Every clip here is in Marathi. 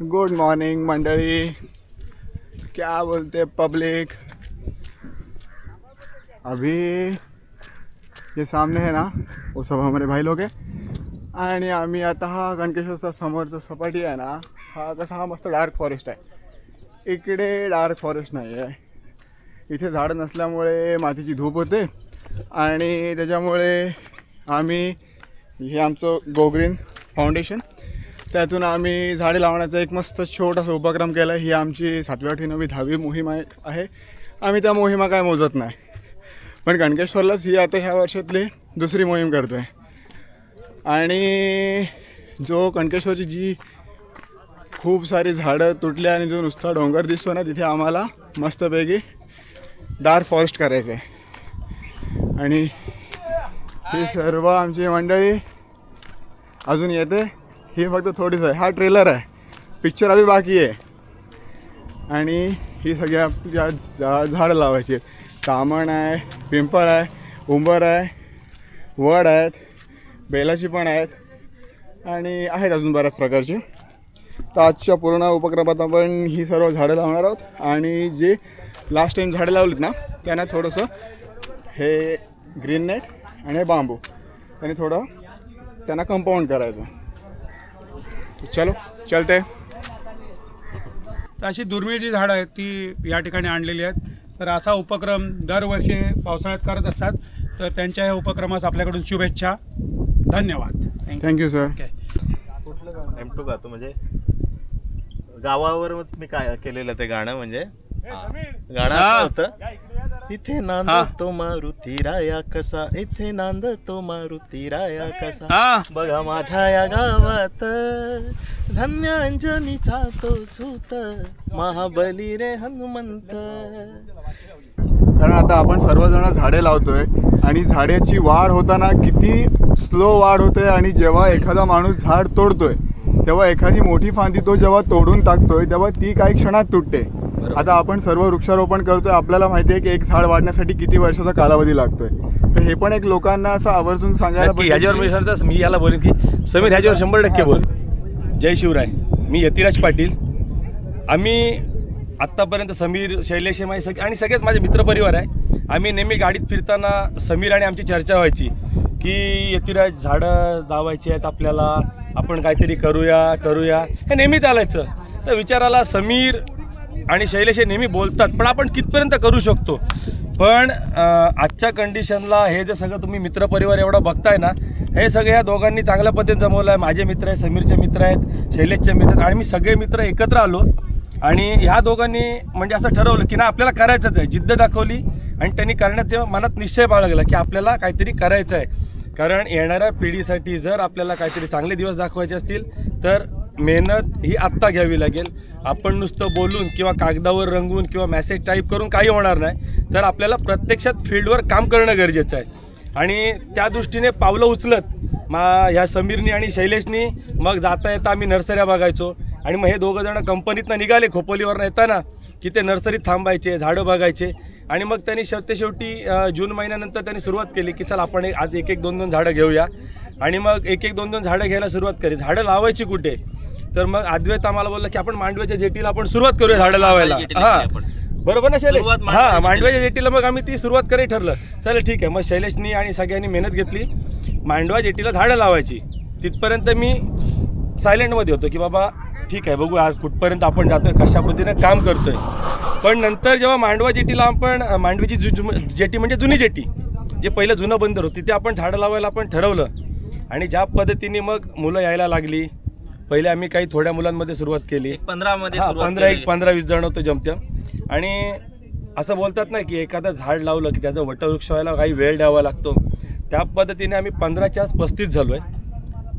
गुड मॉर्निंग मंडळी. क्या बोलते पब्लिक अभी ये सामने है ना वो सब हमारे भाई लोग आहे आणि आम्ही आता हा गणकेश्वरचा समोरचा सपाटी आहे ना हा कसा हा मस्त डार्क फॉरेस्ट आहे. इकडे डार्क फॉरेस्ट नाही आहे इथे झाडं नसल्यामुळे मातीची धूप होते. आणि त्याच्यामुळे आम्ही हे आमचं गोग्रीन फाउंडेशन त्यातून आम्ही झाडे लावण्याचा एक मस्त छोटासा उपक्रम केला. ही आमची सातवी आठवी नवी दहावी मोहीम आहे आम्ही त्या मोहिमा काय मोजत नाही. पण गणकेश्वरलाच ही आता ह्या वर्षातली दुसरी मोहीम करतो आहे आणि जो कणकेश्वरची जी खूप सारी झाडं तुटली आणि जो नुसता डोंगर दिसतो ना तिथे आम्हाला मस्तपैकी डार्क फॉरेस्ट करायचं आहे आणि ही सर्व आमची मंडळी अजून येते. ही फक्त थोडीच आहे. हा ट्रेलर आहे. पिक्चर अभी बाकी आहे. आणि ही सगळ्या आपल्या झा झाडं लावायची आहेत. तामण आहे पिंपळ आहे उंबर आहे वड आहेत बेलाची पण आहेत आणि आहेत अजून बऱ्याच प्रकारची. तर आजच्या पूर्ण उपक्रमात आपण ही सर्व झाडं लावणार आहोत. आणि जे लास्ट टाईम झाडं लावलीत ना त्यांना थोडंसं हे ग्रीन नेट आणि हे बांबू त्यांनी थोडं त्यांना कंपाऊंड करायचं. तर चलो चलते. तर अशी दुर्मिळ जी झाडं आहेत ती या ठिकाणी आणलेली आहेत. तर असा उपक्रम दरवर्षी पावसाळ्यात करत असतात. तर त्यांच्या या उपक्रमास आपल्याकडून शुभेच्छा. धन्यवाद. Thank you thank you sir okay M two गातो म्हणजे गावावर मी काय केलेलं ते गाणं म्हणजे गाणं असं होतं. इथे नांद तो मारुती राया कसा. इथे नांद तो मारुती राया कसा. हा. बघा माझ्या या गावात धन्य अंजनीचा तो सूत. महाबली रे हनुमंत. कारण आता आपण सर्वजण झाडे लावतोय आणि झाडाची वाढ होताना किती स्लो वाढ होते आणि जेव्हा एखादा माणूस झाड तोडतोय तेव्हा एखादी मोठी फांदी तो जेव्हा तोडून टाकतोय तेव्हा ती काही क्षणात तुटते. आता आपण सर्व वृक्षारोपण करतोय आपल्याला माहिती आहे की एक झाड वाढण्यासाठी किती वर्षाचा कालावधी लागतोय. तर हे पण एक लोकांना असं आवर्जून सांगायला नक्की पाहिजे ह्याच्यावर मी मी याला बोलेन की समीर ह्याच्यावर शंभर टक्के बोल. जय शिवराय. मी यतिराज पाटील. आम्ही आत्तापर्यंत समीर शैलेश माझे सगळे आणि सगळेच माझे मित्रपरिवार आहे. आम्ही नेहमी गाडीत फिरताना समीर आणि आमची चर्चा व्हायची की यतिराज झाडं लावायची आहेत आपल्याला. आपण काहीतरी करूया करूया. हे नेहमी चालायचं. तर विचाराला समीर आणि शैलेश हे नेहमी बोलतात पण आपण कितपर्यंत करू शकतो? पण आजच्या कंडिशनला हे जे सगळं तुम्ही मित्रपरिवार एवढा बघताय ना हे सगळे ह्या दोघांनी चांगल्या पद्धतीने जमवलं आहे. माझे मित्र आहेत समीरचे मित्र आहेत शैलेशचे मित्र आहेत. आणि मी सगळे मित्र एकत्र आलो आणि ह्या दोघांनी म्हणजे असं ठरवलं की ना आपल्याला करायचंच आहे. जिद्द दाखवली आणि त्यांनी करण्याचे मनात निश्चय बाळगला की आपल्याला काहीतरी करायचं आहे कारण येणाऱ्या पिढीसाठी जर आपल्याला काहीतरी चांगले दिवस दाखवायचे असतील तर मेहनत ही आत्ता घ्यावी लागेल. आपण नुसतं बोलून किंवा कागदावर रंगवून किंवा मॅसेज टाईप करून काही होणार नाही. तर आपल्याला प्रत्यक्षात फील्डवर काम करणं गरजेचं आहे. आणि त्या दृष्टीने पावलं उचलत मा ह्या समीरनी आणि शैलेशनी मग जाता येता आम्ही नर्सऱ्या बघायचो. आणि मग हे दोघं जण कंपनीतनं निघाले खोपोलीवरनं येताना की ते नर्सरीत थांबायचे झाडं बघायचे. आणि मग त्यांनी शेवटी शेवटी जून महिन्यानंतर त्यांनी सुरुवात केली की चल आपण आज एक एक दोन दोन झाडं घेऊया. आणि मग एक एक दोन दोन झाडं घ्यायला सुरुवात केली. झाडं लावायची कुठे? तर मग अद्वैत आम्हाला बोलला की आपण मांडव्याच्या जेटीला आपण सुरुवात करूया झाडं लावायला. हां. बरोबर ना शैलेश? हां मांडव्याच्या जेटीला. मग आम्ही ती सुरुवात करायला ठरलं. चला ठीक आहे. मग शैलेशनी आणि सगळ्यांनी मेहनत घेतली. मांडवा जेटीला झाडं लावायची. तिथपर्यंत मी सायलेंटमध्ये होतो की बाबा ठीक आहे बघू आज कुठपर्यंत आपण जातोय कशा पद्धतीनं काम करतोय. पण नंतर जेव्हा मांडवा जेटीला आपण मांडवीची जु जेटी म्हणजे जुनी जेटी जे पहिलं जुनं बंदर होतं तिथे आपण झाडं लावायला आपण ठरवलं. आणि ज्या पद्धतीने मग मुलं यायला लागली पहिले आम्ही काही थोड्या मुलांमध्ये सुरुवात केली. पंधरा मध्ये हा, सुरुवात पंधरा केली. एक पंधरा वीस जण होतो जमत्या. आणि असं बोलतात ना की एखादं झाड लावलं की त्याचं वटवृक्ष व्हायला काही वेळ द्यावा लागतो. त्या पद्धतीने आम्ही पंधराच्या आज पस्तीस झालो आहे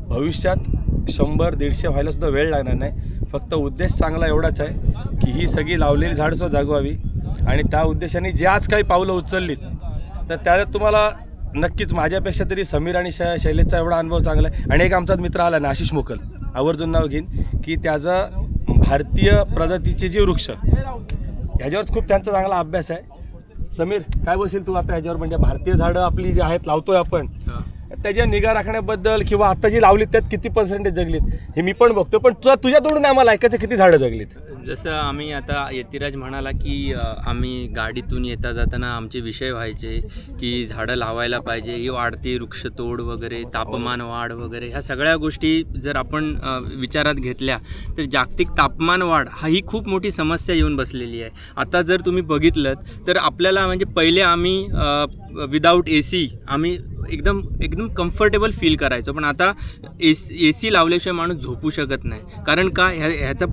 भविष्यात शंभर दीडशे व्हायला सुद्धा वेळ लागणार नाही. फक्त उद्देश चांगला एवढाच आहे की ही सगळी लावलेली झाडंसुद्धा जागवावी. आणि त्या उद्देशाने जे आज काही पावलं उचललीत तर त्यात तुम्हाला नक्कीच माझ्यापेक्षा तरी समीर आणि शै शैलेशचा एवढा अनुभव चांगला आहे. आणि एक आमचाच मित्र आला ना आशिष मोकल. आवर्जून नाव घेईन की त्याचा भारतीय प्रजातीचे जे वृक्ष ह्याच्यावर खूप त्यांचा चांगला अभ्यास आहे. समीर काय बोलशील तू आता ह्याच्यावर? म्हणजे भारतीय झाडं आपली जी आहेत लावतोय आपण. त्याच्या निगा राखण्याबद्दल किंवा आता जी लावलीत त्यात किती पर्सेंटेज जगलीत हे मी पण बघतो पण तुझ्या तुझ्या तोडून आम्हाला ऐकायचं किती झाडं जगलीत? जसं आम्ही आता यतिराज म्हणाला की आम्ही गाडीतून येता जाताना आमचे विषय व्हायचे की झाडं लावायला पाहिजे ही वाढती वृक्षतोड वगैरे तापमान वाढ वगैरे ह्या सगळ्या गोष्टी जर आपण विचारात घेतल्या तर जागतिक तापमान वाढ हा ही खूप मोठी समस्या येऊन बसलेली आहे. आता जर तुम्ही बघितलं तर आपल्याला म्हणजे पहिले आम्ही विदाऊट ए सी आम्ही एकदम एकदम कम्फर्टेबल फील करायचो. पण आता ए ए सी लावल्याशिवाय माणूस झोपू शकत नाही. कारण का ह्या ह्याचं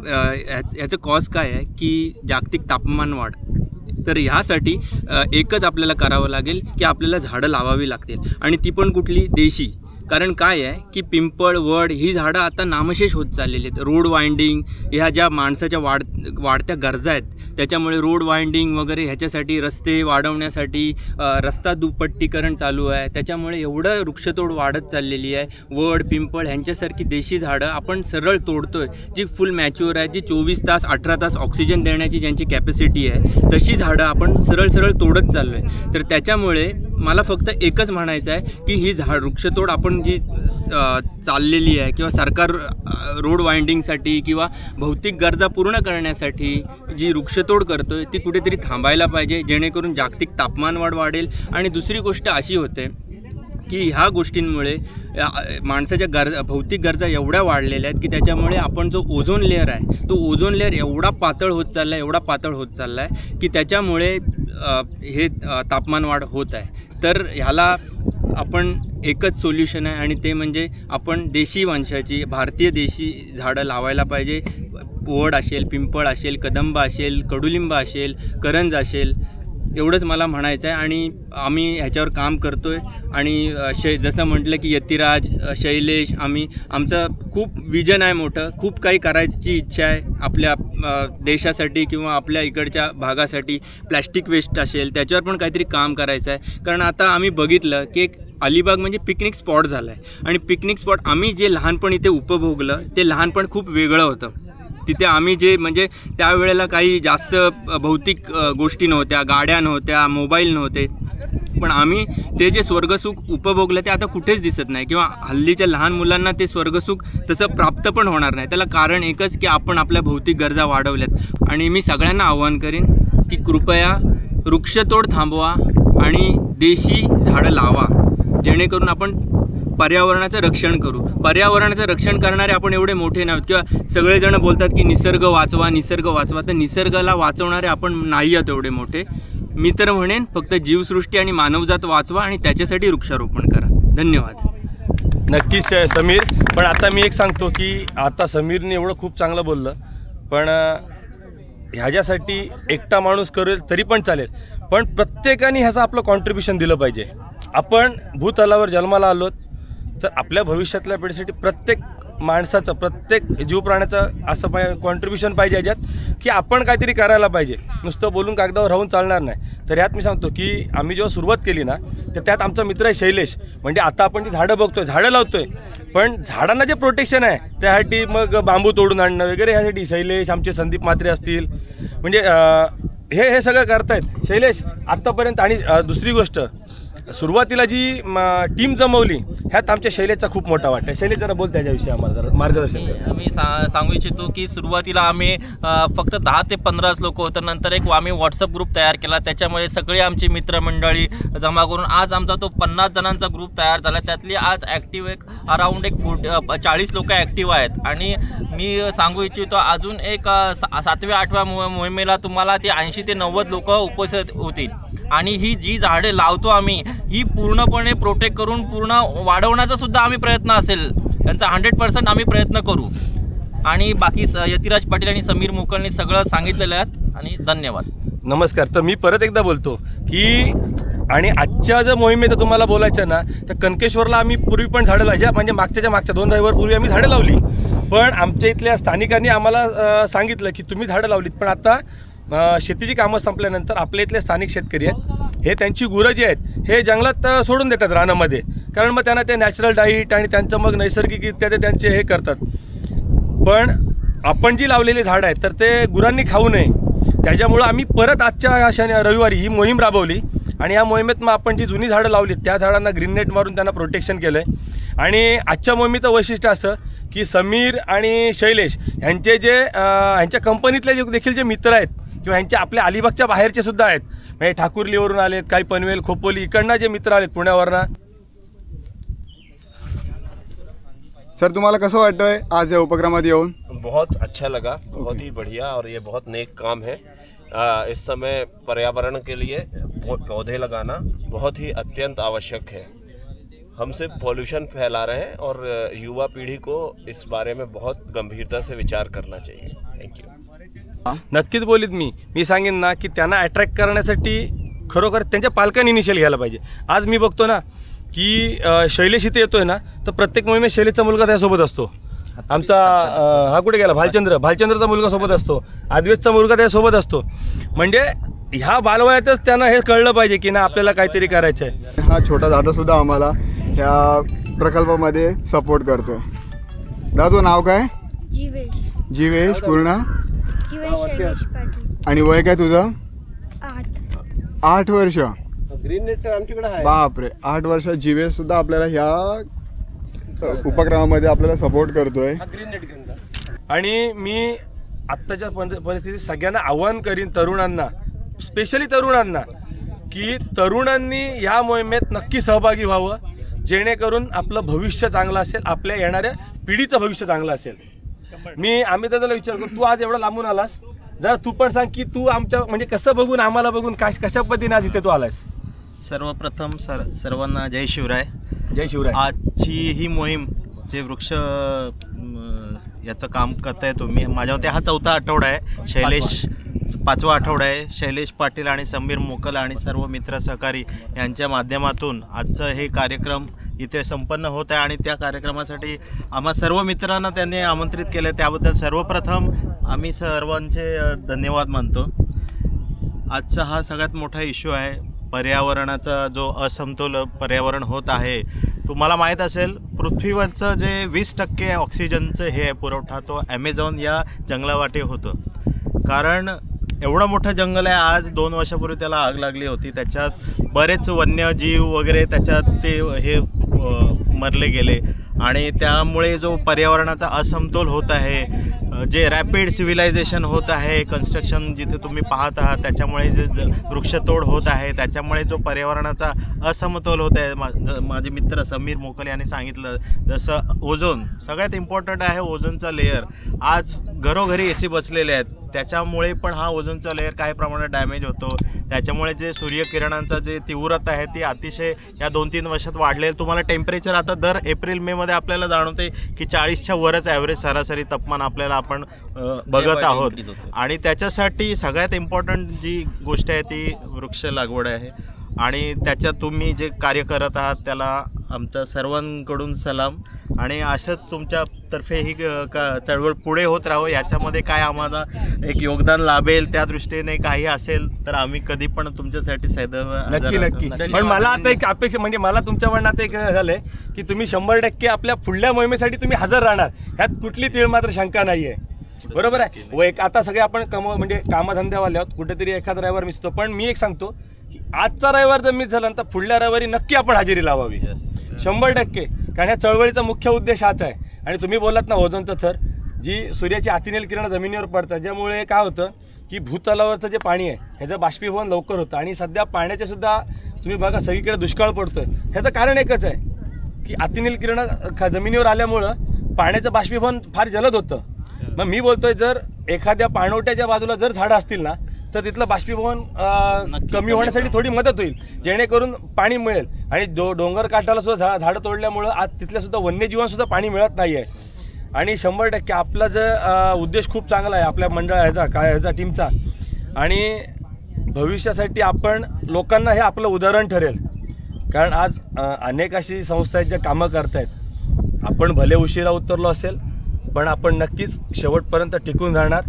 ह्याचं कॉज काय आहे की जागतिक तापमान वाढ. तर ह्यासाठी एकच आपल्याला करावं लागेल की आपल्याला झाडं लावावी लागतील. आणि ती पण कुठली? देशी. कारण काय आहे की पिंपळ वड ही झाडं आता नामशेष होत चाललेली आहेत. रोड वाइंडिंग ह्या ज्या माणसाच्या वाढ वाढत्या गरजा आहेत. त्याच्यामुळे रोड वाइंडिंग वगैरे ह्याच्यासाठी रस्ते वाढवण्यासाठी रस्ता दुपट्टीकरण चालू आहे. त्याच्यामुळे एवढं वृक्षतोड वाढत चाललेली आहे. वड पिंपळ ह्यांच्यासारखी देशी झाडं आपण सरळ तोडतो आहे जी फुल मॅच्युअर आहे जी चोवीस तास अठरा तास ऑक्सिजन देण्याची ज्यांची कॅपॅसिटी आहे तशी झाडं आपण सरळ सरळ तोडत चाललो आहे तर त्याच्यामुळे मला फक्त एकच म्हणायचं आहे की ही झाड वृक्षतोड आपण जी चाललेली आहे किंवा सरकार रोड वाइंडिंगसाठी किंवा भौतिक गरजा पूर्ण करण्यासाठी जी वृक्षतोड करतो आहे ती कुठेतरी थांबायला पाहिजे जेणेकरून जागतिक तापमान वाढ वाढेल. आणि दुसरी गोष्ट अशी होते की ह्या गोष्टींमुळे या, माणसाच्या गरजा भौतिक गरजा एवढ्या वाढलेल्या आहेत की त्याच्यामुळे आपण जो ओझोन लेअर आहे तो ओझोन लेअर एवढा पातळ होत चालला आहे एवढा पातळ होत चालला आहे की त्याच्यामुळे हे तापमानवाढ तापमान वाढ होत आहे. तर ह्याला आपण एकच सोल्युशन आहे आणि ते म्हणजे आपण देशी वंशाची भारतीय देशी झाडं लावायला पाहिजे. वड असेल पिंपळ असेल कदंब असेल कडुलिंब असेल करंज असेल एवढंच मला म्हणायचं आहे आणि आम्ही ह्याच्यावर काम करतो आहे आणि शै जसं म्हटलं की यतिराज शैलेश आम्ही आमचं खूप विजन आहे मोठं. खूप काही करायची इच्छा आहे आपल्या देशासाठी किंवा आपल्या इकडच्या भागासाठी. प्लॅस्टिक वेस्ट असेल त्याच्यावर पण काहीतरी काम करायचं आहे कारण आता आम्ही बघितलं की एक अलिबाग म्हणजे पिकनिक स्पॉट झाला आहे आणि पिकनिक स्पॉट आम्ही जे लहानपण इथे उपभोगलं ते लहानपण खूप वेगळं होतं. तिथे आम्ही जे म्हणजे त्यावेळेला काही जास्त भौतिक गोष्टी नव्हत्या गाड्या नव्हत्या मोबाईल नव्हते. पण आम्ही ते जे स्वर्गसुख उपभोगलं ते आता कुठेच दिसत नाही. किंवा हल्लीच्या लहान मुलांना ते स्वर्गसुख तसं प्राप्त पण होणार नाही. त्याला कारण एकच की आपण आपल्या भौतिक गरजा वाढवल्यात. आणि मी सगळ्यांना आवाहन करीन की कृपया वृक्षतोड थांबवा आणि देशी झाडं लावा. जेणेकरून आपण पर्यावरणाचं रक्षण करू. पर्यावरणाचं रक्षण करणारे आपण एवढे मोठे नाहीत. किंवा सगळेजण बोलतात की निसर्ग वाचवा निसर्ग वाचवा. तर निसर्गाला वाचवणारे आपण नाही आहोत एवढे मोठे. मी तर म्हणेन फक्त जीवसृष्टी आणि मानवजात वाचवा आणि त्याच्यासाठी वृक्षारोपण करा. धन्यवाद. नक्कीच समीर. पण आता मी एक सांगतो की आता समीरने एवढं खूप चांगलं बोललं. पण ह्याच्यासाठी एकटा माणूस करेल तरी पण चालेल. पण प्रत्येकाने ह्याचं आपलं कॉन्ट्रीब्युशन दिलं पाहिजे. आपण भूतलावर जन्माला आलोत तर आपल्या भविष्यातल्या पिढीसाठी प्रत्येक माणसाचं प्रत्येक जीव प्राण्याचं असं पाय कॉन्ट्रीब्युशन पाहिजे याच्यात की आपण काहीतरी करायला पाहिजे. नुसतं बोलून कागदावर राहून चालणार नाही. तर यात मी सांगतो की आम्ही जेव्हा सुरुवात केली ना तर त्यात आमचा मित्र आहे शैलेश. म्हणजे आता आपण जी झाडं बघतोय झाडं लावतोय. पण झाडांना जे प्रोटेक्शन आहे त्यासाठी मग बांबू तोडून आणणं वगैरे ह्यासाठी शैलेश आमचे संदीप मात्रे असतील. म्हणजे हे हे सगळं करतायत. शैलेश आत्तापर्यंत आणि दुसरी गोष्ट सुरुवातीला जी टीम जमवली ह्यात आमच्या शैलेशचा खूप मोठा वाटा आहे. शैलेश जरा बोल त्याच्याविषयी आम्हाला जरा मार्गदर्शन कर. मी सा सांगू इच्छितो की सुरुवातीला आम्ही अ, फक्त दहा ते पंधराच लोक होतं. नंतर एक आम्ही व्हॉट्सअप ग्रुप तयार केला. त्याच्यामुळे सगळे आमची मित्रमंडळी जमा करून आज आमचा तो पन्नास जणांचा ग्रुप तयार झाला. त्यातली आज ॲक्टिव्ह एक अराऊंड एक फोर्टी चाळीस लोक ॲक्टिव्ह आहेत. आणि मी सांगू इच्छितो अजून एक अ, सा- सातव्या आठव्या मोह मोहिमेला तुम्हाला ते ऐंशी ते नव्वद लोक उपस्थित होतील. आणि ही जी झाडे लावतो आम्ही ही पूर्णपणे प्रोटेक्ट करून पूर्ण वाढवण्याचा सुद्धा आम्ही प्रयत्न असेल. यांचा हंड्रेड पर्सेंट आम्ही प्रयत्न करू. आणि बाकी स यतिराज पाटील आणि समीर मुकलनी सगळं सांगितलेलं आहे. आणि धन्यवाद. नमस्कार. तर मी परत एकदा बोलतो की आणि आजच्या जर मोहिमेचं तुम्हाला बोलायचं ना तर कनकेश्वरला आम्ही पूर्वी पण झाडं लावायच्या म्हणजे मागच्याच्या मागच्या दोन रविवार पूर्वी आम्ही झाडं लावली. पण आमच्या इथल्या स्थानिकांनी आम्हाला सांगितलं की तुम्ही झाडं लावलीत. पण आता शेतीची कामं संपल्यानंतर आपल्या इथले स्थानिक शेतकरी आहेत. हे त्यांची गुरं जी आहेत. हे जंगलात सोडून देतात रानामध्ये. कारण मग त्यांना ते नॅचरल डाईट आणि त्यांचं मग नैसर्गिकरित्या ते त्यांचे हे करतात. पण आपण जी लावलेली झाडं आहेत तर ते गुरांनी खाऊ नये. त्याच्यामुळं आम्ही परत आजच्या शनि रविवारी ही मोहीम राबवली. आणि या मोहिमेत मग आपण जी जुनी झाडं लावली त्या झाडांना ग्रीन नेट मारून त्यांना प्रोटेक्शन केलं आहे आणि आजच्या मोहिमेचं वैशिष्ट्य असं की समीर आणि शैलेश यांचे जे ह्यांच्या कंपनीतले जे देखील जे मित्र आहेत किंवा ह्यांचे आपल्या अलिबागच्या बाहेरचे सुद्धा आहेत म्हणजे ठाकुर्लीवरून आलेत काही पनवेल खोपोली इकडनं जे मित्र आलेत पुण्यावरनं. सर तुम्हाला कसं वाटतंय आज या उपक्रमात येऊन? बहुत अच्छा लगा बहुत ही बढ़िया और ये बहुत नेक काम है। आ, इस समय पर्यावरण के लिए पौधे लगाना बहुत ही अत्यंत आवश्यक है। हम सिर्फ़ पॉल्यूशन फैला रहे हैं और युवा पीढ़ी को इस बारे में बहुत गंभीरता से विचार करना चाहिए। थैंक यू नक्कीच बोलीत मी. मी सांगेन ना की त्यांना अट्रॅक्ट करण्यासाठी खरोखर त्यांच्या पालकांनी इनिशियल घ्यायला पाहिजे. आज मी बघतो ना की शैलेश इथे येतोय ना तर प्रत्येक मोहिमेत शैलेशचा मुलगा त्यासोबत असतो. आमचा हा कुठे गेला? भालचंद्र. भालचंद्रचा मुलगा सोबत असतो. आदिवेशचा मुलगा त्यासोबत असतो. म्हणजे ह्या बालवयातच त्यांना हे कळलं पाहिजे की ना आपल्याला काहीतरी करायचं आहे हा छोटा दादा सुद्धा आम्हाला या प्रकल्पामध्ये सपोर्ट करतोय. दादा नाव काय? जीवेश. जीवेश पूर्ण? जीवेश शैलेश पाटील. आणि वय काय तुझं? आठ. आठ वर्ष. बापरे आठ वर्ष जीवेश सुद्धा आपल्याला ह्या उपक्रमामध्ये आपल्याला सपोर्ट करतोय. आणि मी आत्ताच्या परि- परिस्थितीत सगळ्यांना आव्हान करीन तरुणांना स्पेशली तरुणांना की तरुणांनी या मोहिमेत नक्की सहभागी व्हावं जेणेकरून आपलं भविष्य चांगलं असेल आपल्या येणाऱ्या पिढीचं भविष्य चांगलं असेल. मी आम्ही दादाला विचारतो तू आज एवढा लांबून आलास? जरा तू पण सांग की तू आमच्या म्हणजे कसं बघून आम्हाला बघून काय कशा पद्धतीने आज इथे तू आलास सर्वप्रथम सर सर्वांना जय शिवराय. जय शिवराय. आजची ही मोहीम जे वृक्ष याचं काम करताय तुम्ही माझ्यावरती हा चौथा आठवडा आहे. शैलेश पाचवा आठवडा आहे. शैलेश पाटील आणि समीर मोकल आणि सर्व मित्र सहकारी यांच्या माध्यमातून आजचं हे कार्यक्रम इथे संपन्न होत आहे आणि त्या कार्यक्रमासाठी आम्हा सर्व मित्रांना त्यांनी आमंत्रित केलं. त्याबद्दल सर्वप्रथम आम्ही सर्वांचे धन्यवाद मानतो. आजचा हा सगळ्यात मोठा इश्यू आहे. पर्यावरणाचा जो असमतोल पर्यावरण होत आहे तुम्हाला माहीत असेल पृथ्वीवरचं जे वीस टक्के ऑक्सिजनचं हे आहे पुरवठा तो ॲमेझॉन या जंगलावाटे होतं. कारण एवढं मोठं जंगल आहे आज दोन वर्षापूर्वी त्याला आग लागली होती. त्याच्यात बरेच वन्यजीव वगैरे त्याच्यात ते हे मरले गेले. आणि त्यामुळे जो पर्यावरणाचा असमतोल होत आहे जे रॅपिड सिव्हिलायझेशन होत आहे कन्स्ट्रक्शन जिथे तुम्ही पाहत आहात त्याच्यामुळे जे वृक्षतोड होत आहे त्याच्यामुळे जो पर्यावरणाचा असमतोल होत आहे मा ज- माझे मित्र समीर मोकल यांनी सांगितलं जसं ओझोन सगळ्यात इम्पॉर्टंट आहे ओझोनचा लेअर आज घरोघरी ए सी बसलेले आहेत. त्याच्यामुळे पण हा ओझोनचा लेअर काही प्रमाणात डॅमेज होतो. त्याच्यामुळे जे सूर्यकिरणांचा जे तीव्रता आहे ती अतिशय या दोन तीन वर्षात वाढलेली तुम्हाला टेम्परेचर आता दर एप्रिल मेमध्ये आपल्याला जाणवते की चाळीसच्या वरच ॲव्हरेज सरासरी तापमान आपल्याला आपण बघत आहोत. आणि त्याच्यासाठी सगळ्यात इम्पॉर्टंट जी गोष्ट आहे ती वृक्ष लागवड आहे. आणि त्याच्यात तुम्ही जे कार्य करत आहात त्याला आमच्या सर्वांकडून सलाम. आणि असंच तुमच्यातर्फे ही का चळवळ पुढे होत राहो. याच्यामध्ये काय आम्हाला एक योगदान लाभेल त्या दृष्टीने काही असेल तर आम्ही कधी पण तुमच्यासाठी सैदव नक्की. नक्की. पण मला आता एक अपेक्षा म्हणजे मला तुमच्या म्हणण्यात एक झालंय की तुम्ही शंभर टक्के आपल्या पुढल्या मोहिमेसाठी तुम्ही हजर राहणार. ह्यात कुठली तीळ मात्र शंका नाहीये. बरोबर आहे? व एक आता सगळे आपण कम म्हणजे कामधंद्यावाले आहोत. कुठेतरी एखादा रविवार मिसतो. पण मी एक सांगतो की आजचा रविवार जर मिस झाला ना तर पुढल्या रविवारी नक्की आपण हजेरी लावावी. शंभर टक्के. कारण ह्या चळवळीचा मुख्य उद्देश हाच आहे. आणि तुम्ही बोललात ना ओझोनचं थर जी सूर्याची अतिनील किरण जमिनीवर पडतात ज्यामुळे काय होतं की भूतलावरचं जे पाणी आहे ह्याचं बाष्पीभवन लवकर होतं. आणि सध्या पाण्याचे सुद्धा तुम्ही बघा सगळीकडे दुष्काळ पडतो आहे ह्याचं कारण एकच आहे की अतिनील किरण ख- जमिनीवर आल्यामुळं पाण्याचं बाष्पीभवन फार जलद होतं. मग मी बोलतोय जर एखाद्या पाणवट्याच्या बाजूला जर झाडं असतील ना तर तिथलं बाष्पीभवन कमी होण्यासाठी थोडी मदत होईल जेणेकरून पाणी मिळेल. आणि डो डोंगर काठाला सुद्धा झा झाडं तोडल्यामुळं आज तिथल्या सुद्धा वन्यजीवांसुद्धा पाणी मिळत नाही आहे आणि शंभर टक्के आपला जर उद्देश खूप चांगला आहे आपल्या मंडळ ह्याचा काय ह्याचा टीमचा आणि भविष्यासाठी आपण लोकांना हे आपलं उदाहरण ठरेल. कारण आज अनेक अशी संस्था आहेत ज्या कामं करतायत. आपण भले उशिरा उतरलो असेल पण आपण नक्कीच शेवटपर्यंत टिकून राहणार.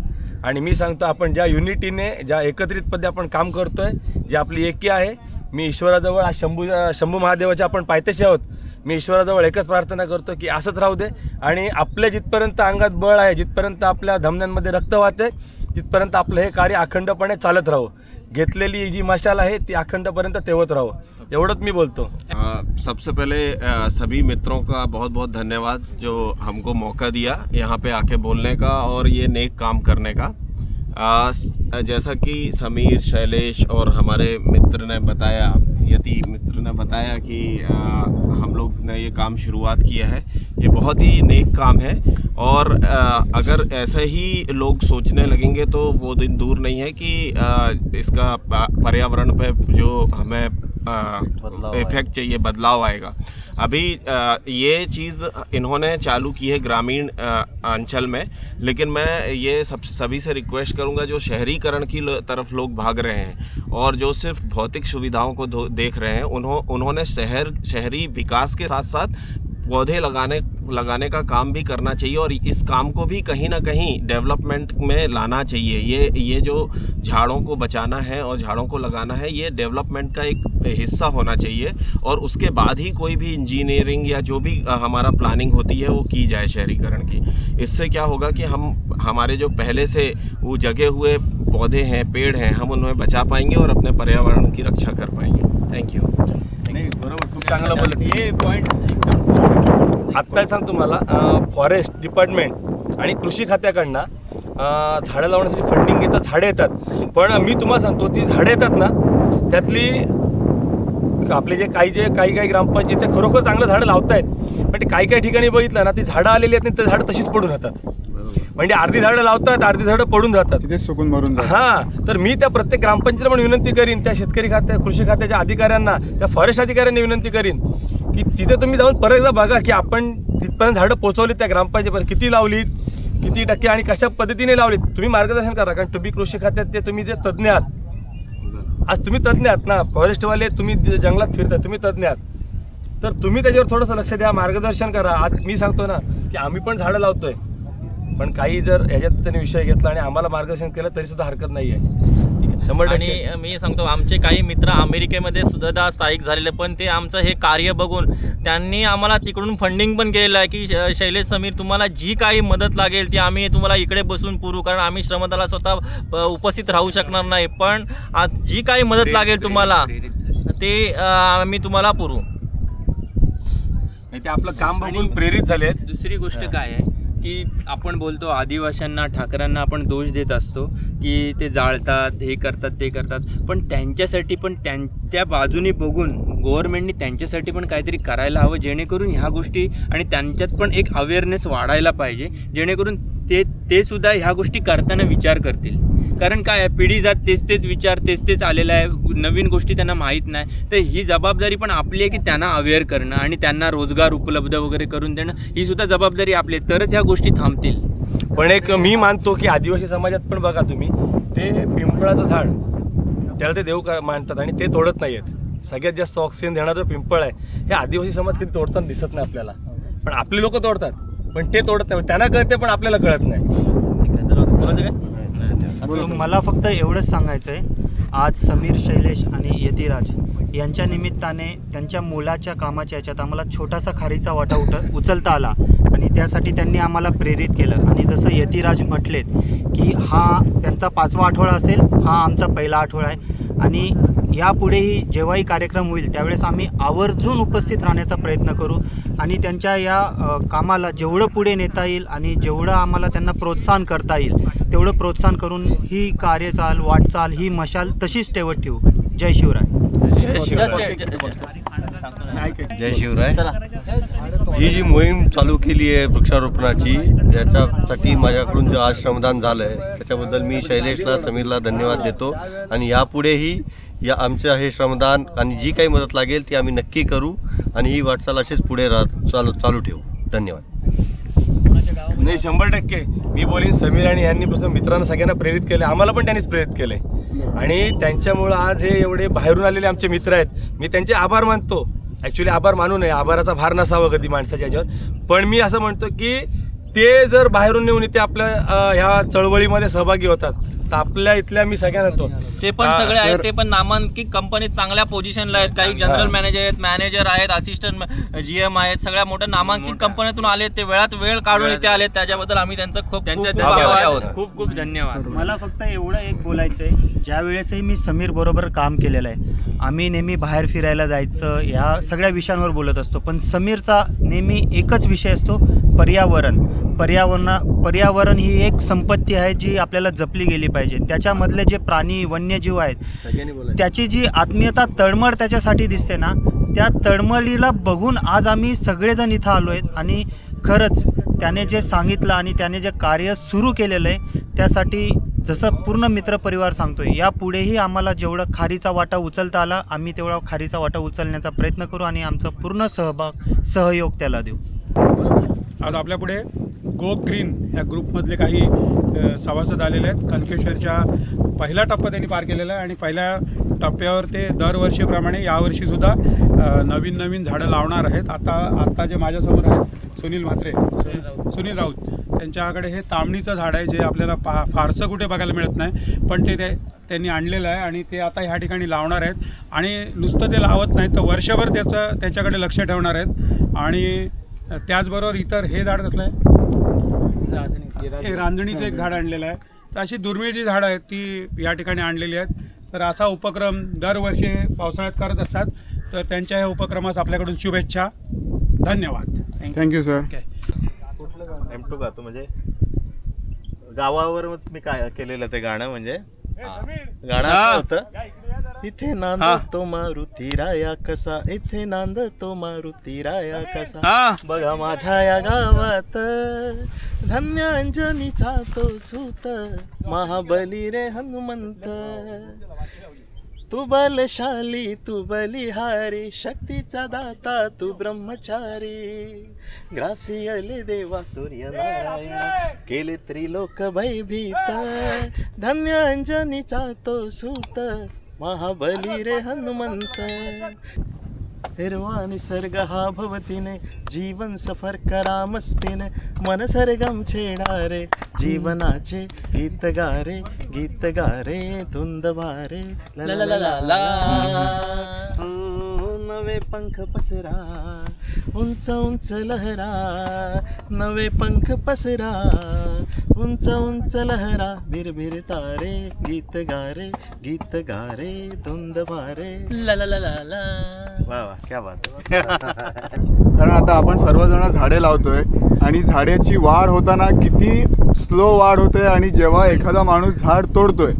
आणि मी सांगतो आपण ज्या युनिटीने ज्या एकत्रितपणे आपण काम करतोय जी आपली एकी आहे मी ईश्वराजवळ हा शंभू शंभू महादेवाच्या आपण पायथ्याशी आहोत मी ईश्वराजवळ एकच प्रार्थना करतो की असंच राहू दे. आणि आपल्या जिथपर्यंत अंगात बळ आहे जिथपर्यंत आपल्या धमन्यांमध्ये रक्त वाहते तिथपर्यंत आपलं हे कार्य अखंडपणे चालत राहू. घेतलेली जी मशाल आहे, ती अखंडपर्यंत तेवत राहो. एवढंच मी बोलतो. सबसे पहले सभी मित्रों का बहुत बहुत धन्यवाद जो हमको मौका दिया यहाँ पे आके बोलने का और ये नेक काम करने का। स- जैसा कि समीर शैलेश और हमारे मित्र ने बताया यति मित्र ने बताया कि आ, हम लोग ने ये काम शुरुआत किया है। ये बहुत ही नेक काम है और आ, अगर ऐसे ही लोग सोचने लगेंगे तो वो दिन दूर नहीं है कि आ, इसका पर्यावरण पे जो हमें इफ़ेक्ट चाहिए बदलाव आएगा। अभी आ, ये चीज़ इन्होंने चालू की है ग्रामीण अंचल में लेकिन मैं ये सब सभी से रिक्वेस्ट करूँगा जो शहरीकरण की ल- तरफ़ लोग भाग रहे हैं और जो सिर्फ़ भौतिक सुविधाओं को देख रहे हैं उन्हों उन्होंने शहर शहरी विकास के साथ साथ पौधे लगाने लगाने का काम भी करना चाहिए और इस काम को भी कहीं ना कहीं डेवलपमेंट में लाना चाहिए। ये ये जो झाड़ों को बचाना है और झाड़ों को लगाना है ये डेवलपमेंट का एक हिस्सा होना चाहिए और उसके बाद ही कोई भी इंजीनियरिंग या जो भी हमारा प्लानिंग होती है वो की जाए शहरीकरण की। इससे क्या होगा कि हम हमारे जो पहले से वो जगे हुए पौधे हैं पेड़ हैं हम उन्हें बचा पाएँगे और अपने पर्यावरण की रक्षा कर पाएँगे। थैंक यू नाही बरोबर खूप चांगलं बोलत हे पॉईंट आत्ता सांग तुम्हाला फॉरेस्ट डिपार्टमेंट आणि कृषी खात्याकडनं झाडं लावण्यासाठी फंडिंग येतात झाडं येतात. पण मी तुम्हाला सांगतो ती झाडं येतात ना त्यातली आपले जे काही जे काही काही ग्रामपंचायत ते खरोखर चांगलं झाडं लावतायत. पण ते काही काही ठिकाणी बघितलं ना ती झाडं आलेली आहेत ना ते झाडं तशीच पडून राहतात. म्हणजे अर्धी झाडं लावतात अर्धी झाडं पडून राहतात. सुकून मरून हा तर मी त्या प्रत्येक ग्रामपंचायतीला पण विनंती करीन त्या शेतकरी खात्या कृषी खात्याच्या अधिकाऱ्यांना त्या फॉरेस्ट अधिकाऱ्यांनी विनंती करीन की तिथे तुम्ही जाऊन परत एकदा बघा की आपण तिथपर्यंत झाडं पोचवलीत त्या ग्रामपंचायतीपर्यंत. किती लावलीत किती टक्के आणि कशा पद्धतीने लावलीत? तुम्ही मार्गदर्शन करा कारण तुम्ही कृषी खात्यात ते तुम्ही जे तज्ज्ञ आहात. आज तुम्ही तज्ज्ञ आहात ना फॉरेस्टवाले तुम्ही जंगलात फिरता तुम्ही तज्ज्ञ आहात. तर तुम्ही त्याच्यावर थोडंसं लक्ष द्या मार्गदर्शन करा. आज मी सांगतो ना की आम्ही पण झाडं लावतोय. पण काही जर ह्याच्यात त्यांनी विषय घेतला आणि आम्हाला मार्गदर्शन केलं तरीसुद्धा हरकत नाही आहे शंभर आणि मी सांगतो आमचे काही मित्र अमेरिकेमध्ये सुद्धा स्थायिक झालेले पण ते आमचं हे कार्य बघून त्यांनी आम्हाला तिकडून फंडिंग पण केलेलं आहे की श- शैलेश समीर तुम्हाला जी काही मदत लागेल ती आम्ही तुम्हाला इकडे बसून पुरू कारण आम्ही श्रमदाला स्वतः उपस्थित राहू शकणार नाही पण आज जी काही मदत लागेल तुम्हाला ते आम्ही तुम्हाला पुरू ते आपलं काम बघून प्रेरित झाले आहेत दुसरी गोष्ट काय आहे? की आपण बोलतो आदिवाशांना ठाकरांना आपण दोष देत असतो की ते जाळतात हे करतात ते करतात. पण त्यांच्यासाठी पण त्यां त्या बाजूने बघून गव्हर्नमेंटने त्यांच्यासाठी पण काहीतरी करायला हवं जेणेकरून ह्या गोष्टी आणि त्यांच्यात पण एक अवेअरनेस वाढायला पाहिजे जेणेकरून ते ते सुद्धा ह्या गोष्टी करताना विचार करतील. कारण काय आहे? पिढी जात तेच तेच विचार तेच तेच आलेला आहे. नवीन गोष्टी त्यांना माहीत नाही. तर ही जबाबदारी पण आपली आहे की त्यांना अवेअर करणं आणि त्यांना रोजगार उपलब्ध वगैरे करून देणं ही सुद्धा जबाबदारी आपली आहे. तरच ह्या गोष्टी थांबतील. पण एक मी मानतो की आदिवासी समाजात पण बघा तुम्ही ते पिंपळाचं झाड त्याला ते देव का- मानतात आणि ते तोडत नाही आहेत सगळ्यात जास्त ऑक्सिजन देणारं पिंपळ आहे हे आदिवासी समाज कधी तोडताना दिसत नाही आपल्याला. पण आपले लोक तोडतात. पण ते तोडत नाही. त्यांना कळते पण आपल्याला कळत नाही. ठीक आहे तर मला फक्त एवढंच सांगायचं आहे आज समीर शैलेश आणि यतिराज यांच्या निमित्ताने त्यांच्या मुलाच्या कामाच्या याच्यात आम्हाला छोटासा खारीचा वाटा उठ उचलता आला. आणि त्यासाठी त्यांनी आम्हाला प्रेरित केलं. आणि जसं यतिराज म्हटलेत की हा त्यांचा पाचवा आठवडा असेल हा आमचा पहिला आठवडा आहे. आणि यापुढेही जेव्हाही कार्यक्रम होईल त्यावेळेस आम्ही आवर्जून उपस्थित राहण्याचा प्रयत्न करू. आणि त्यांच्या या कामाला जेवढं पुढे नेता येईल आणि जेवढं आम्हाला त्यांना प्रोत्साहन करता येईल तेवढं प्रोत्साहन करून ही कार्यचाल वाटचाल ही मशाल तशीच ठेवत ठेवू. जय शिवराय. जय शिवराय. ही जी मोहीम चालू केली आहे वृक्षारोपणाची याच्यासाठी माझ्याकडून जे आज श्रमदान झालं आहे त्याच्याबद्दल मी शैलेशला समीरला धन्यवाद देतो. आणि यापुढेही या आमचं हे श्रमदान आणि जी काही मदत लागेल ती आम्ही नक्की करू. आणि ही वाटचाल अशीच पुढे राहत चालू चालू ठेवू. धन्यवाद. नाही शंभर टक्के. मी बोलीन समीर आणि यांनी पासून मित्रांना सगळ्यांना प्रेरित केले आम्हाला पण त्यांनीच प्रेरित केले आणि त्यांच्यामुळं आज हे एवढे बाहेरून आलेले आमचे मित्र आहेत. मी त्यांचे आभार मानतो. ॲक्च्युली आभार मानू नये. आभाराचा भार नसावा कधी माणसाच्या याच्यावर. पण मी असं म्हणतो की ते जर बाहेरून येऊन इथे आपल्या ह्या चळवळीमध्ये सहभागी होतात आपल्या इथल्या मी सगळ्यांना तो ते पण सगळे आहेत ते पण नामांकित कंपनीत चांगल्या पोझिशनला आहेत. काही जनरल. मॅनेजर आहेत मॅनेजर आहेत असिस्टंट जीएम आहेत. सगळ्या मोठ्या नामांकित कंपनीतून आले ते वेळात वेळ काढून इथे आले त्याच्याबद्दल आम्ही त्यांचं खूप त्यांच्या खूप खूप आभार धन्यवाद. आहोत. खूप खूप धन्यवाद. मला फक्त एवढं एक बोलायचं आहे ज्या वेळेसही मी समीर बरोबर काम केलेलं आहे आम्ही नेहमी बाहेर फिरायला जायचं ह्या सगळ्या विषयांवर बोलत असतो. पण समीरचा नेहमी एकच विषय असतो पर्यावरण. पर्यावरणा पर्यावरण ही एक संपत्ती आहे जी आपल्याला जपली गेली पाहिजे. त्याच्यामधले जे प्राणी वन्यजीव आहेत त्याची जी आत्मीयता तळमळ त्याच्यासाठी दिसते ना त्या तळमळीला बघून आज आम्ही सगळेजण इथं आलो आहेत आणि खरंच त्याने जे सांगितलं आणि त्याने जे कार्य सुरू केलेलं आहे त्यासाठी जसं पूर्ण मित्रपरिवार सांगतोय यापुढेही आम्हाला जेवढं खारीचा वाटा उचलता आला आम्ही तेवढा खारीचा वाटा उचलण्याचा प्रयत्न करू आणि आमचा पूर्ण सहभाग सहयोग त्याला देऊ. आज आपल्यापुढे गो ग्रीन या ग्रुपमधले काही सभासद आलेले आहेत. कनकेश्वरच्या पहिला टप्पा त्यांनी पार केलेला आहे आणि पहिल्या टप्प्यावर ते दरवर्षीप्रमाणे यावर्षीसुद्धा नवीन नवीन झाडं लावणार आहेत. आता आत्ता जे माझ्यासमोर आहेत सुनील म्हात्रे सुनील राऊत. त्यांच्याकडे हे तामणीचं झाड आहे जे आपल्याला पा फारसं कुठे बघायला मिळत नाही पण ते ते त्यांनी आणलेलं आहे आणि ते आता ह्या ठिकाणी लावणार आहेत. आणि नुसतं ते लावत नाहीत तर वर्षभर त्याचं त्याच्याकडे लक्ष ठेवणार आहेत. आणि त्याचबरोबर इतर हे झाड कसलं आहे? हे रांजणीचं एक झाड आणलेलं आहे. तर अशी दुर्मिळ जी झाडं आहेत ती या ठिकाणी आणलेली आहेत. तर असा उपक्रम दरवर्षी पावसाळ्यात करत असतात. तर त्यांच्या ह्या उपक्रमास आपल्याकडून शुभेच्छा. धन्यवाद. थँक्यू सर एम टू गातो म्हणजे? गावावर मी काय केलेलं ते गाणं म्हणजे? गाणं होतं. इथे नांदतो मारुती राया कसा? इथे नांदतो मारुती राया कसा? बघा माझ्या या गावात धन्य अंजनीचा तो सूत महाबली रे हनुमंत. तू बलशाली तू बलिहारी शक्तीचा दाता तू ब्रह्मचारी. ग्रासियले देवा सूर्य नारायण केले त्रिलोक भयभीत धन्य अंजनीचा तो सूत महाबली रे हनुमंत हिरवा निसर्ग हा भवतीने जीवन सफर करा मस्तीने मन सरगम छेडारे जीवनाचे गीत गारे नवे पंख पसरा उंच उंच लहरा. नवे पंख पसरा उंच उंच लहरा. बिरबिर तारे गीत गारे गीत गारे धुंद वारे. ला ला ला ला ला. वा वा क्या बात. है. कारण आता आपण सर्वजण झाडे लावतोय आणि झाडाची वाढ होताना किती स्लो वाढ होते आणि जेव्हा एखादा माणूस झाड तोडतोय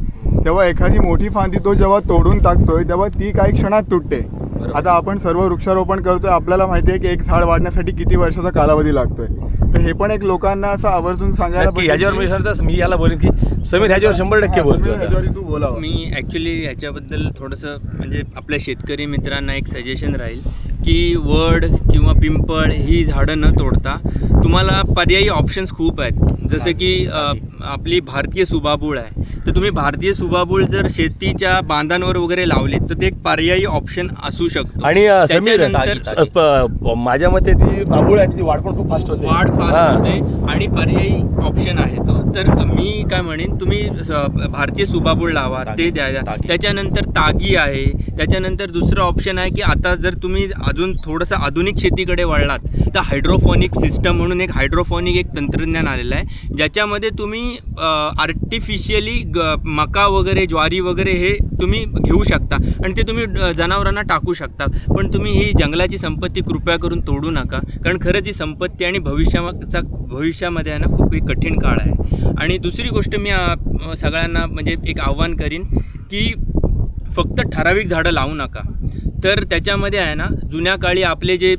तेव्हा एखादी मोठी फांदी तो जेव्हा तोडून टाकतोय तेव्हा ती काही क्षणात तुटते. आता आपण सर्व वृक्षारोपण करतोय आपल्याला माहिती आहे की एक झाड वाढण्यासाठी किती वर्षाचा कालावधी लागतोय. तर हे पण एक लोकांना असं आवर्जून सांगायला नक्की ह्याच्यावर मी याला बोलेन की समीर ह्याच्यावर शंभर टक्के बोलतो आता. ह्याच्यावर तू बोलावं. मी ॲक्च्युली ह्याच्याबद्दल थोडंसं म्हणजे आपल्या शेतकरी मित्रांना एक सजेशन राहील की वड किंवा पिंपळ ही झाडं न तोडता तुम्हाला पर्यायी ऑप्शन्स खूप आहेत. जसं की अ, आपली भारतीय सुबाबूळ आहे. तर तुम्ही भारतीय सुबाबूळ जर शेतीच्या बांधांवर वगैरे लावले तर ते एक पर्यायी ऑप्शन असू शकतो. आणि अ, समीर त्याच्यानंतर अ, प- माझ्या मते ती बाबूळ आहे तिची वाढ पण खूप फास्ट होते. वाढ फास्ट. होते आणि पर्यायी ऑप्शन आहे तो. तर मी काय म्हणेन तुम्ही स- भारतीय सुबाबूळ लावा ते द्या. त्याच्यानंतर तागी आहे. त्याच्यानंतर दुसरं ऑप्शन आहे की आता जर तुम्ही अजून थोडंसं आधुनिक शेतीकडे वळलात आता हायड्रोफोनिक सिस्टम म्हणून एक हायड्रोफोनिक एक तंत्रज्ञान आलेलं आहे. ज्याच्यामध्ये तुम्ही आर्टिफिशियली ग मका वगैरे ज्वारी वगैरे हे तुम्ही घेऊ शकता. आणि ते तुम्ही जनावरांना टाकू शकता. पण तुम्ही ही जंगलाची संपत्ती कृपया करून तोडू नका. कारण खरंच ही संपत्ती आणि भविष्याचा भविष्यामध्ये आहे ना खूप एक कठीण काळ आहे. आणि दुसरी गोष्ट मी सगळ्यांना म्हणजे एक आव्हान करीन की फक्त ठराविक झाडं लावू नका. तर त्याच्यामध्ये आहे ना जुन्या काळी आपले जे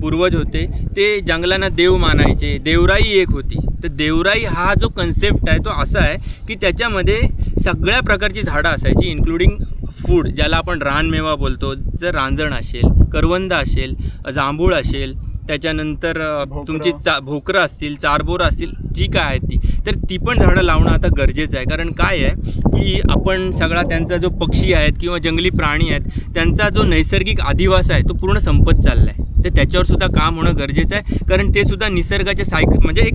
पूर्वज होते ते जंगलांना देव मानायचे देवराई एक होती. तर देवराई हा जो कन्सेप्ट आहे तो असा आहे की त्याच्यामध्ये सगळ्या प्रकारची झाडं असायची इन्क्लुडिंग फूड ज्याला आपण रानमेवा बोलतो. जर रांजण असेल करवंद असेल जांभूळ असेल त्याच्यानंतर. तुमची चा भोकरं असतील चारबोरं असतील जी काय आहेत ती तर ती पण झाडं लावणं आता गरजेचं आहे. कारण काय आहे की आपण सगळा त्यांचा जो पक्षी आहेत किंवा जंगली प्राणी आहेत त्यांचा जो नैसर्गिक अधिवास आहे तो पूर्ण संपत चालला आहे तर त्याच्यावर सुद्धा काम होणं गरजेचं आहे. कारण ते सुद्धा निसर्गाच्या सायकल म्हणजे एक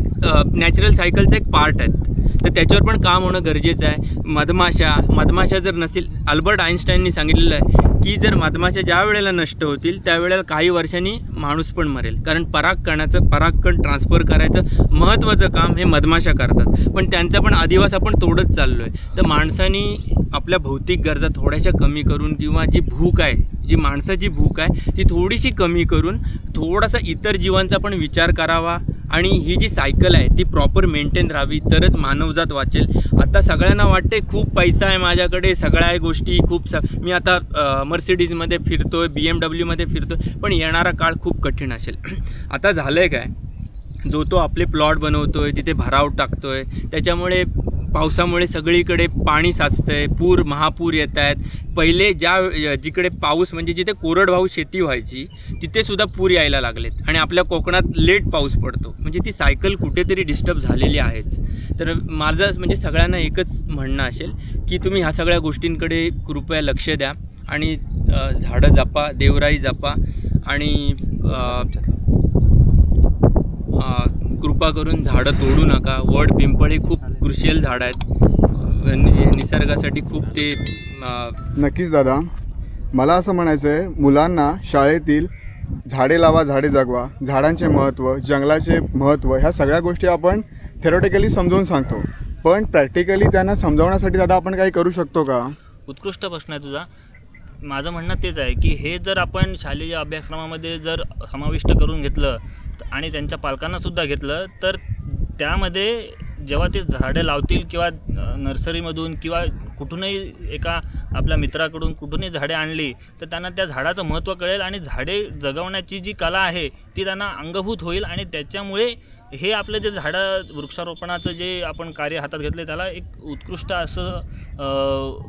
नॅचरल सायकलचा एक पार्ट आहेत. तर त्याच्यावर पण काम होणं गरजेचं आहे. मधमाशा मधमाशा जर नसेल अल्बर्ट आईन्स्टाईननी सांगितलेलं आहे की जर मधमाशा ज्या वेळेला नष्ट होतील त्यावेळेला काही वर्षांनी माणूस पण मरेल. कारण परागकणाचं परागकण ट्रान्सफर करायचं महत्त्वाचं काम हे मधमाशा करतात. पण त्यांचा पण आदिवास आपण तोडत चाललो आहे तर माणसानी आपल्या भौतिक गरजा थोड्याशा कमी करून किंवा जी भूक आहे जी माणसाची भूक आहे ती थोडीशी कमी करून थोडासा इतर जीवांचा पण विचार करावा आणि ही जी सायकल आहे ती प्रॉपर मेंटेन राहावी तरच मानवजात वाचेल. आता सगळ्यांना वाटते खूप पैसा आहे माझ्याकडे सगळ्या गोष्टी खूप स मी आता मर्सिडीजमध्ये फिरतो आहे बी एम डब्ल्यूमध्ये फिरतो आहे पण येणारा काळ खूप कठीण असेल. आता झालं आहे काय? जो तो आपले प्लॉट बनवतो आहे तिथे भराव टाकतो आहे त्याच्यामुळे पावसामुळे सगळीकडे पाणी साचतंय पूर महापूर येत आहेत पहिले ज्या जिकडे पाऊस म्हणजे जिथे कोरडवाहू शेती व्हायची तिथेसुद्धा पूर यायला लागलेत. आणि आपल्या कोकणात लेट पाऊस पडतो. म्हणजे ती सायकल कुठेतरी डिस्टर्ब झालेली आहेच. तर माझं म्हणजे सगळ्यांना एकच म्हणणं असेल की तुम्ही ह्या सगळ्या गोष्टींकडे कृपया लक्ष द्या. आणि झाडं जपा देवराई जपा. आणि कृपा करून झाडं तोडू नका. वड पिंपळ हे खूप क्रुशियल झाडं आहेत. नि- निसर्गासाठी खूप ते अ, नक्कीच दादा. मला असं म्हणायचं आहे मुलांना शाळेतील झाडे लावा झाडे जगवा. झाडांचे महत्त्व जंगलाचे महत्त्व ह्या सगळ्या गोष्टी आपण थेरोटिकली समजावून सांगतो. पण प्रॅक्टिकली त्यांना समजावण्यासाठी दादा आपण काही करू शकतो का? उत्कृष्ट प्रश्न आहे तुझा. माझं म्हणणं तेच आहे की हे जर आपण शालेय अभ्यासक्रमामध्ये जर समाविष्ट करून घेतलं आणि त्यांच्या पालकांनासुद्धा घेतलं तर त्यामध्ये जेव्हा ते झाडं लावतील किंवा नर्सरीमधून किंवा कुठूनही एका आपल्या मित्राकडून कुठूनही झाडे आणली तर त्यांना त्या झाडाचं महत्त्व कळेल आणि झाडे जगवण्याची जी कला आहे ती त्यांना अंगभूत होईल आणि त्याच्यामुळे हे आपलं जे झाडं वृक्षारोपणाचं जे आपण कार्य हातात घेतलं त्याला एक उत्कृष्ट असं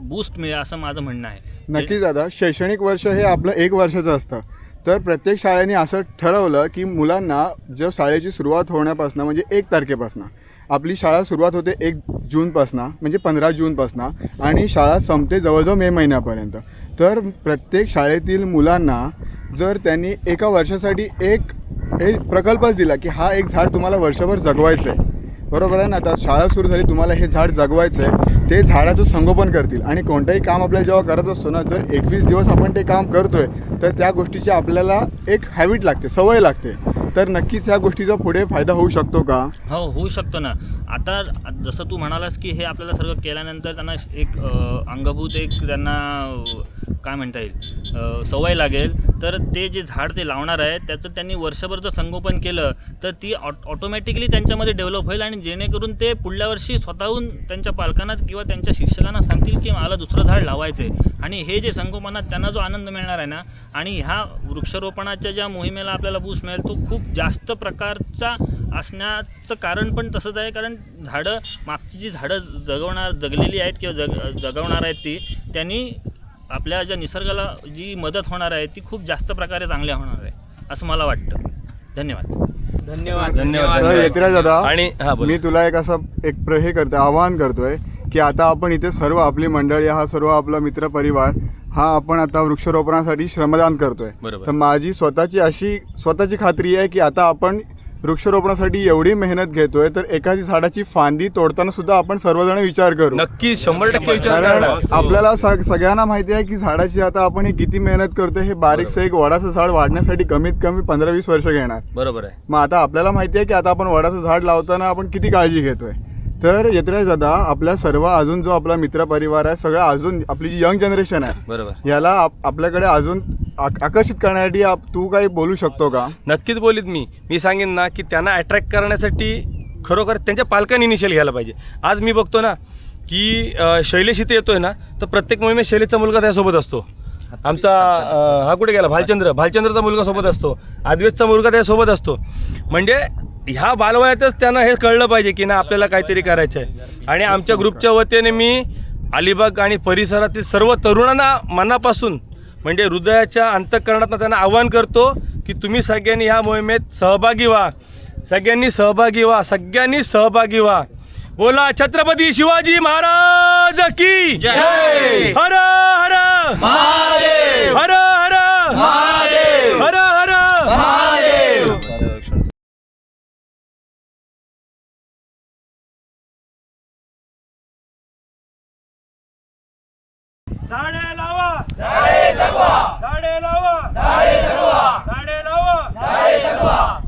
बूस्ट मिळेल असं माझं म्हणणं आहे. नक्कीच दादा शैक्षणिक वर्ष हे आपलं एक वर्षाचं असतं. तर प्रत्येक शाळेने असं ठरवलं की मुलांना जर शाळेची सुरुवात होण्यापासून म्हणजे एक तारखेपासून आपली शाळा सुरुवात होते एक जूनपासून म्हणजे पंधरा जूनपासून आणि शाळा संपते जवळजवळ मे महिन्यापर्यंत. तर प्रत्येक शाळेतील मुलांना जर त्यांनी एका वर्षासाठी एक हे प्रकल्पच दिला की हा एक झाड तुम्हाला वर्षभर जगवायचं आहे बरोबर आहे ना? आता शाळा सुरू झाली तुम्हाला हे झाड जगवायचं आहे ते झाडाचं संगोपन करतील. आणि कोणतंही काम आपल्याला जेव्हा करत असतो ना जर एकवीस दिवस आपण ते काम करतोय तर त्या गोष्टीची आपल्याला एक हॅबिट लागते सवय लागते. तर नक्कीच या गोष्टीचा पुढे फायदा होऊ शकतो का? हो होऊ शकतो ना. आता जसं तू म्हणालास की हे आपल्याला सर्व केल्यानंतर त्यांना एक अंगभूत एक त्यांना काय म्हणता येईल? सवय लागेल. तर ते जे झाड ते लावणार आहे त्याचं त्यांनी वर्षभर जर संगोपन केलं तर ती ऑ ऑटोमॅटिकली त्यांच्यामध्ये डेव्हलप होईल आणि जेणेकरून ते पुढल्या वर्षी स्वतःहून त्यांच्या पालकांना किंवा त्यांच्या शिक्षकांना सांगतील की मला दुसरं झाड लावायचं आहे आणि हे जे संगोपनात त्यांना जो आनंद मिळणार आहे ना आणि ह्या वृक्षारोपणाच्या ज्या मोहिमेला आपल्याला बूस्ट मिळेल तो खूप जास्त प्रकारचा असण्याचं कारण पण तसंच आहे. कारण झाडं मागची जी झाडं जगवणार जगलेली आहेत किंवा जग जगवणार आहेत ती त्यांनी आपल्या ज्या निसर्गाला जी मदत होणार आहे ती खूप जास्त प्रकारे चांगल्या होणार आहे असं मला वाटतं. धन्यवाद. धन्यवाद. धन्यवाद. तर येतिराज दादा आणि हा बोल. मी तुला एक असं एक प्र हे करतोय आवाहन करतोय की आता आपण इथे सर्व आपली मंडळी हा सर्व आपला मित्र परिवार हा आपण आता वृक्षारोपणासाठी श्रमदान करतोय. बरोबर. तर माझी स्वतःची अशी स्वतःची खात्री आहे की आता आपण वृक्षारोपणासाठी एवढी मेहनत घेतोय तर एखादी झाडाची फांदी तोडताना सुद्धा आपण सर्वजण विचार करू. नक्की शंभर टक्के विचार कारण करा. आपल्याला सगळ्यांना माहिती आहे की झाडाची आता आपण हे किती मेहनत करतोय हे बारीकचं एक वडाचं झाड वाढण्यासाठी कमीत कमी पंधरा वीस वर्ष घेणार. बरोबर आहे. मग आता आपल्याला माहिती आहे की आता आपण वडाचं झाड लावताना आपण किती काळजी घेतोय. तर यतिराज दादा आपल्या सर्व अजून जो आपला मित्र परिवार आहे सगळं अजून आपली जी यंग जनरेशन आहे बरोबर. याला आप- आपल्याकडे अजून आक- आकर्षित करण्यासाठी आप- तू काही बोलू शकतो का? नक्कीच बोलीत मी. मी सांगेन ना की त्यांना अट्रॅक्ट करण्यासाठी खरोखर त्यांच्या पालकांनी इनिशियल घ्यायला पाहिजे. आज मी बघतो ना की अं, शैलेश इथे येतोय ना तर प्रत्येक मोहिमेत शैलेशचा मुलगा त्यासोबत असतो. आमचा अं, हा कुठे गेला? भालचंद्र. भालचंद्रचा मुलगा सोबत असतो. आदिवेशचा मुलगा त्यासोबत असतो. म्हणजे ह्या बालवयातच त्यांना हे कळलं पाहिजे की ना आपल्याला काहीतरी करायचं आहे आणि आमच्या ग्रुपच्या वतीने मी अलिबाग आणि परिसरातील सर्व तरुणांना मनापासून म्हणजे हृदयाच्या अंतःकरणात त्यांना आवाहन करतो की तुम्ही सगळ्यांनी ह्या मोहिमेत सहभागी व्हा. सगळ्यांनी सहभागी व्हा. सगळ्यांनी सहभागी व्हा. बोला छत्रपती शिवाजी महाराज की हर हर! हर हर! झाडे लावा. झाडे जगवा. झाडे लावा. झाडे जगवा. झाडे लावा. झाडे जगवा.